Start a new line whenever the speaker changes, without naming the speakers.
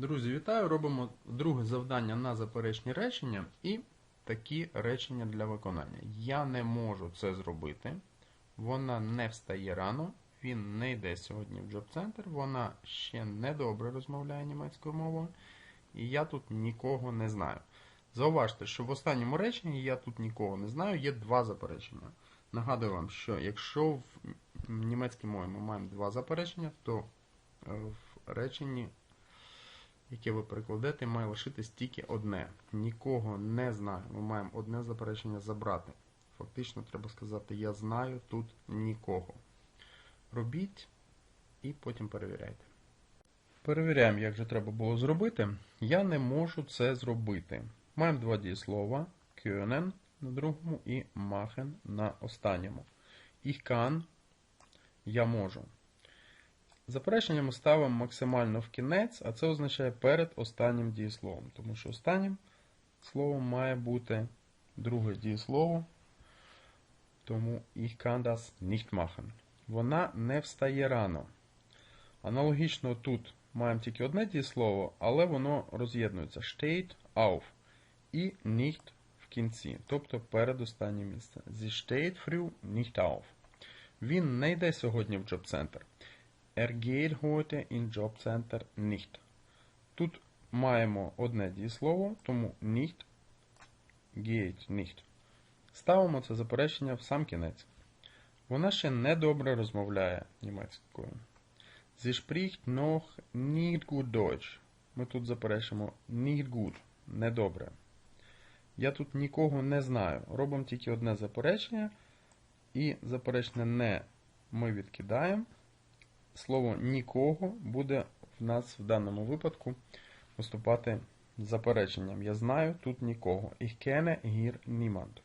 Друзі, вітаю! Робимо друге завдання на заперечні речення і такі речення для виконання. Я не можу це зробити. Вона не встає рано, він не йде сьогодні в джоб-центр, вона ще не добре розмовляє німецькою мовою, і я тут нікого не знаю. Зауважте, що в останньому реченні я тут нікого не знаю, є два заперечення. Нагадую вам, що якщо в німецькій мові ми маємо два заперечення, то е, в реченні яке ви перекладете, має лишитись тільки одне. Нікого не знаю. Ми маємо одне заперечення забрати. Фактично, треба сказати, я знаю тут нікого. Робіть і потім перевіряйте. Перевіряємо, як же треба було зробити. Я не можу це зробити. Маємо два дієслова: können на другому і machen на останньому. Ich kann – я можу. Заперечення ми ставимо максимально в кінець, а це означає перед останнім дієсловом. Тому що останнім словом має бути друге дієслово. Тому ich kann das nicht machen. Вона не встає рано. Аналогічно тут маємо тільки одне дієслово, але воно роз'єднується. Steht auf і nicht в кінці, тобто перед останнє місце. Sie steht früh nicht auf. Він не йде сьогодні в джоб-центр. Er geht heute in Jobcenter nicht. Тут маємо одне дієслово, тому nicht geht nicht. Ставимо це заперечення в сам кінець. Вона ще не добре розмовляє німецькою. Sie spricht noch nicht gut Deutsch. Ми тут заперечимо nicht gut. Недобре. Я тут нікого не знаю. Робимо тільки одне заперечення. І заперечення не ми відкидаємо слово нікого буде в нас в даному випадку виступати запереченням. Я знаю тут нікого. Ich kenne hier niemand.